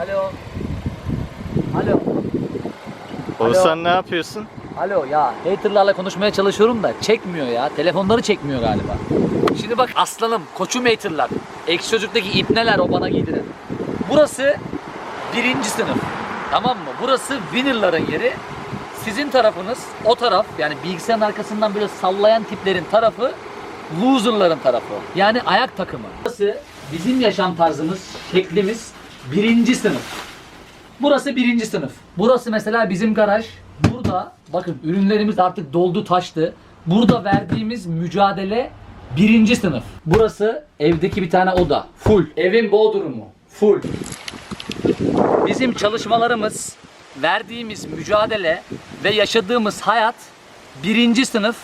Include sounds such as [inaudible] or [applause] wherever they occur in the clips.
Alo. Alo. Oğuzhan ne yapıyorsun? Alo ya haterlarla konuşmaya çalışıyorum da çekmiyor ya. Telefonları çekmiyor galiba. Şimdi bak aslanım, koçum haterlar. Ekşi Çocuk'taki ipneler o bana giydiren. Burası birinci sınıf. Tamam mı? Burası winner'ların yeri. Sizin tarafınız o taraf yani bilgisayarın arkasından böyle sallayan tiplerin tarafı loser'ların tarafı. Yani ayak takımı. Burası bizim yaşam tarzımız, şeklimiz birinci sınıf. Burası birinci sınıf. Burası mesela bizim garaj. Burada bakın ürünlerimiz artık doldu taştı. Burada verdiğimiz mücadele birinci sınıf. Burası evdeki bir tane oda. Full. Evin bodrumu. Full. Bizim çalışmalarımız, verdiğimiz mücadele ve yaşadığımız hayat birinci sınıf.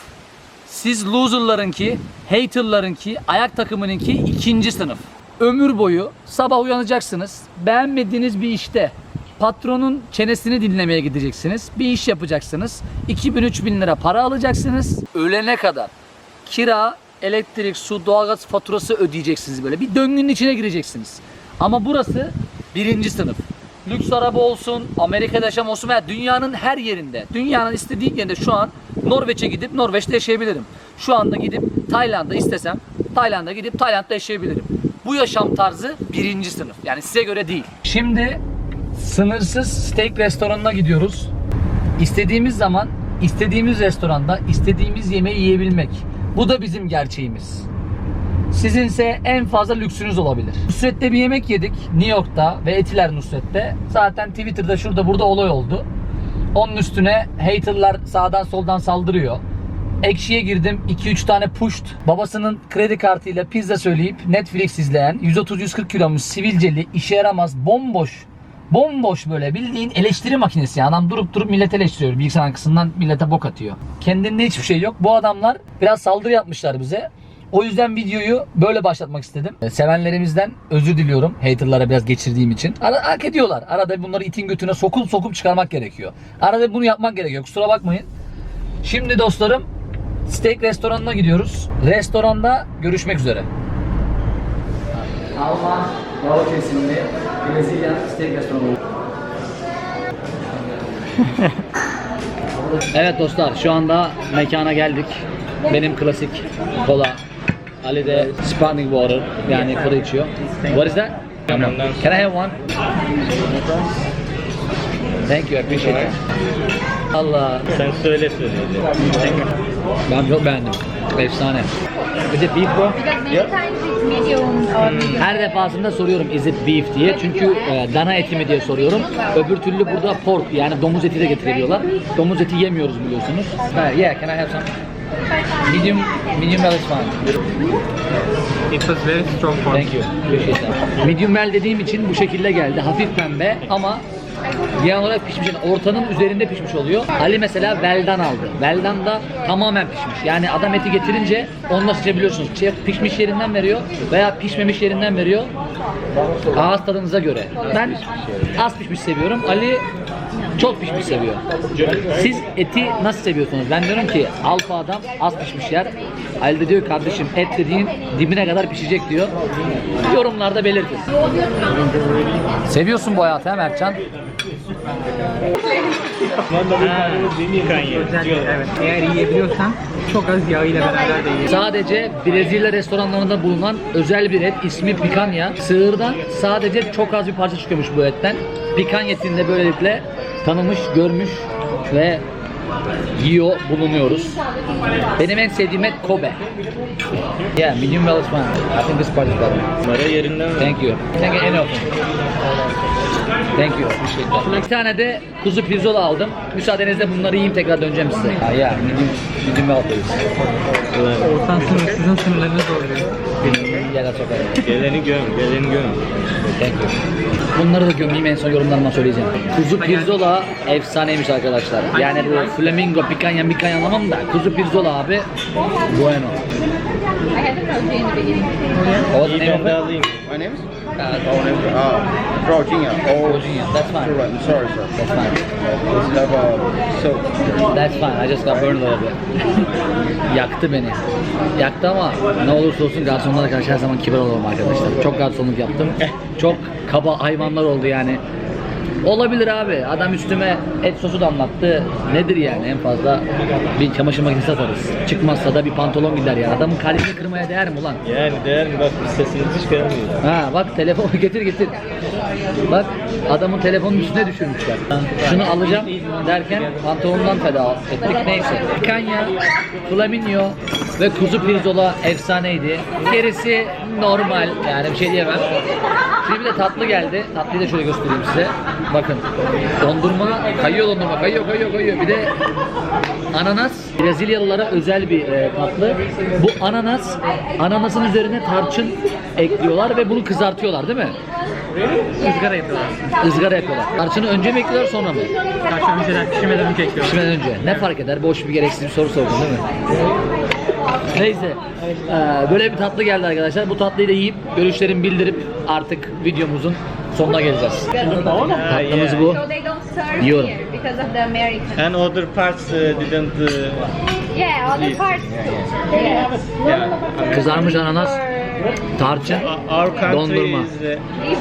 Siz loserlarınki, haterlarınki, ayak takımınınki ikinci sınıf. Ömür boyu sabah uyanacaksınız. Beğenmediğiniz bir işte patronun çenesini dinlemeye gideceksiniz. Bir iş yapacaksınız. 2000-3000 lira para alacaksınız. Ölene kadar kira, elektrik, su, doğalgaz faturası ödeyeceksiniz böyle. Bir döngünün içine gireceksiniz. Ama burası birinci sınıf. Lüks araba olsun, Amerika'da yaşam olsun veya dünyanın her yerinde, dünyanın istediği yerinde şu an Norveç'e gidip Norveç'te yaşayabilirim. Şu anda gidip Tayland'da istesem Tayland'a gidip Tayland'da yaşayabilirim. Bu yaşam tarzı birinci sınıf. Yani size göre değil. Şimdi sınırsız steak restoranına gidiyoruz. İstediğimiz zaman istediğimiz restoranda istediğimiz yemeği yiyebilmek. Bu da bizim gerçeğimiz. Sizinse en fazla lüksünüz olabilir. Nusret'te bir yemek yedik New York'ta ve Etiler Nusret'te. Zaten Twitter'da şurada burada olay oldu. Onun üstüne haterlar sağdan soldan saldırıyor. Ekşi'ye girdim 2-3 tane pusht. Babasının kredi kartıyla pizza söyleyip Netflix izleyen 130-140 kilomuz sivilceli işe yaramaz bomboş Bomboş böyle bildiğin eleştiri makinesi. Adam durup durup millet eleştiriyor. Bilgisayar arkasından millete bok atıyor. Kendinde hiçbir şey yok. Bu adamlar biraz saldırı yapmışlar bize. O yüzden videoyu böyle başlatmak istedim. E, Sevenlerimizden özür diliyorum. Haterlara biraz geçirdiğim için. Ara, hak ediyorlar. Arada bunları itin götüne sokup sokup çıkarmak gerekiyor. Arada bunu yapmak gerekiyor. Kusura bakmayın. Şimdi dostlarım steak restoranına gidiyoruz. Restoranda görüşmek üzere. Alman Bravo kesimli Brezilya steak restoranı. [laughs] evet dostlar şu anda mekana geldik. Benim klasik kola. Ali de sparkling water yani kola içiyor. What is that? Can I have one? Thank you, I appreciate it. Allah, Sen söyle söyle. Ben çok beğendim. Efsane. Is it beef bro? Or medium. Her defasında soruyorum is it beef diye çünkü e, dana eti mi diye soruyorum. Öbür türlü burada pork yani domuz eti de getirebiliyorlar. Domuz eti yemiyoruz biliyorsunuz. Ha, yeah, can I have some? Medium, medium well is fine. It was very strong for Thank you. Appreciate that. Medium well dediğim için bu şekilde geldi. Hafif pembe ama genel olarak pişmiş. Ortanın üzerinde pişmiş oluyor. Ali mesela well'dan aldı. Well'dan da tamamen pişmiş. Yani adam eti getirince onunla seçebiliyorsunuz. Şef pişmiş yerinden veriyor veya pişmemiş yerinden veriyor. Ağız tadınıza göre. Ben az pişmiş seviyorum. Ali çok pişmiş seviyor. Siz eti nasıl seviyorsunuz? Ben diyorum ki alfa adam az pişmiş yer. Ali de diyor kardeşim et dediğin dibine kadar pişecek diyor. Yorumlarda belirtin. Seviyorsun bu hayatı ha Mertcan? Evet. Eğer yiyebiliyorsan çok az yağıyla beraber de yiyebilirsin. Sadece Brezilya restoranlarında bulunan özel bir et ismi pikanya. Sığırdan sadece çok az bir parça çıkıyormuş bu etten. Pikanya etini de böylelikle tanımış, görmüş ve yiyor bulunuyoruz. Benim en sevdiğim et Kobe. Yeah, medium well is fine. I think this part is better. Para yerinden? Thank you. Thank you. Any of them. Thank you. Appreciate that. İki tane de kuzu pirzola aldım. Müsaadenizle bunları yiyeyim tekrar döneceğim size. Ah, yeah, medium, medium well please. Ortam sınır, sizin sınırlarınız oluyor. Yeah, that's okay. Geleni göm, geleni göm. Thank you. Bunları da gömeyim en son yorumlarıma söyleyeceğim. Kuzu pirzola efsaneymiş arkadaşlar. Yani bu flamingo, pikanya, mikanya anlamam da kuzu pirzola abi bueno. I had the protein in the beginning. What the İyi name of it? alayım. My name is Uh, Virginia. Oh, Virginia, that's fine. You're right. I'm sorry, sir. That's fine. Let's have uh, soap. That's fine. I just got burned a little bit. [laughs] Yaktı beni. Yaktı ama ne olursa olsun garsonlara karşı her zaman kibar olalım arkadaşlar. Çok garsonluk yaptım. [laughs] Çok kaba hayvanlar oldu yani. Olabilir abi. Adam üstüme et sosu damlattı. Nedir yani en fazla bir çamaşır makinesi atarız. Çıkmazsa da bir pantolon gider yani. Adamın kalbini kırmaya değer mi ulan? Yani değer mi? Bak biz sesimizi çıkaramıyoruz. Ha bak telefonu [laughs] getir getir. Bak adamın telefonun üstüne düşürmüşler. Şunu alacağım derken pantolondan feda ettik neyse. Kanya, Flaminio ve kuzu pirzola efsaneydi. Gerisi normal yani bir şey diyemem. Tatlı geldi. Tatlıyı da şöyle göstereyim size. Bakın dondurma kayıyor dondurma kayıyor kayıyor kayıyor. Bir de ananas Brezilyalılara özel bir e, tatlı. Bu ananas ananasın üzerine tarçın ekliyorlar ve bunu kızartıyorlar değil mi? ızgara yapıyorlar. Izgara yapıyorlar. Tarçını önce mi ekliyorlar sonra mı? Karşı önceden pişirmeden önce ekliyorlar. Pişmeden önce. Ne fark eder? Boş bir gereksiz bir soru sordun değil mi? Neyse. Ee, böyle bir tatlı geldi arkadaşlar. Bu tatlıyı da yiyip görüşlerimi bildirip artık videomuzun sonuna geleceğiz. Tatlımız bu. So they don't serve Yiyorum. here because of the American. And other parts uh, didn't uh, Yeah, other Please. parts. Yeah. yeah. Kızarmış ananas, tarçın, Our country Dondurma. is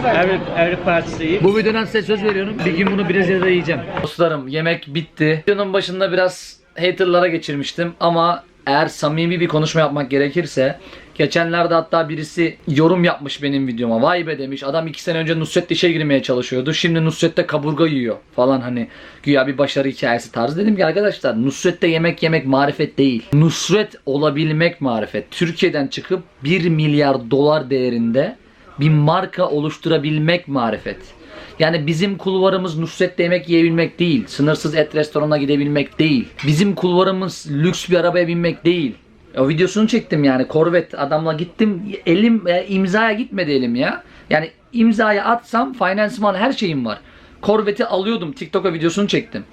uh, every every part eat. Bu videodan size söz veriyorum. Bir gün bunu Brezilya'da yiyeceğim. Dostlarım yemek bitti. Videonun başında biraz haterlara geçirmiştim ama eğer samimi bir konuşma yapmak gerekirse Geçenlerde hatta birisi yorum yapmış benim videoma. Vay be demiş. Adam iki sene önce Nusret'le işe girmeye çalışıyordu. Şimdi Nusret'te kaburga yiyor falan hani. Güya bir başarı hikayesi tarzı. Dedim ki arkadaşlar Nusret'te yemek yemek marifet değil. Nusret olabilmek marifet. Türkiye'den çıkıp 1 milyar dolar değerinde bir marka oluşturabilmek marifet. Yani bizim kulvarımız Nusret'te yemek yiyebilmek değil. Sınırsız et restoranına gidebilmek değil. Bizim kulvarımız lüks bir arabaya binmek değil. O videosunu çektim yani Corvette adamla gittim elim e, imzaya gitmedi elim ya. Yani imzaya atsam finansman her şeyim var. Corvette'i alıyordum TikTok'a videosunu çektim.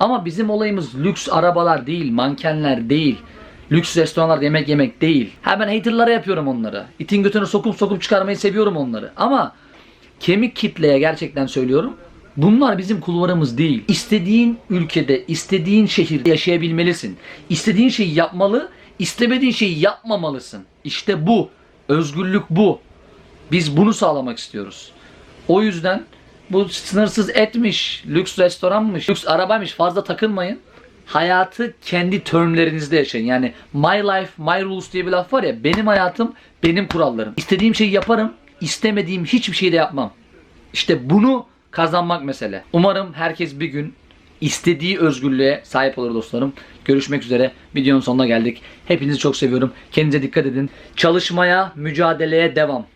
Ama bizim olayımız lüks arabalar değil, mankenler değil. Lüks restoranlarda yemek yemek değil. Ha ben haterlara yapıyorum onları. İtin götünü sokup sokup çıkarmayı seviyorum onları. Ama kemik kitleye gerçekten söylüyorum. Bunlar bizim kulvarımız değil. İstediğin ülkede, istediğin şehirde yaşayabilmelisin. İstediğin şeyi yapmalı, istemediğin şeyi yapmamalısın. İşte bu. Özgürlük bu. Biz bunu sağlamak istiyoruz. O yüzden bu sınırsız etmiş, lüks restoranmış, lüks arabaymış fazla takılmayın. Hayatı kendi termlerinizde yaşayın. Yani my life, my rules diye bir laf var ya. Benim hayatım, benim kurallarım. İstediğim şeyi yaparım, istemediğim hiçbir şeyi de yapmam. İşte bunu kazanmak mesele. Umarım herkes bir gün istediği özgürlüğe sahip olur dostlarım. Görüşmek üzere. Videonun sonuna geldik. Hepinizi çok seviyorum. Kendinize dikkat edin. Çalışmaya, mücadeleye devam.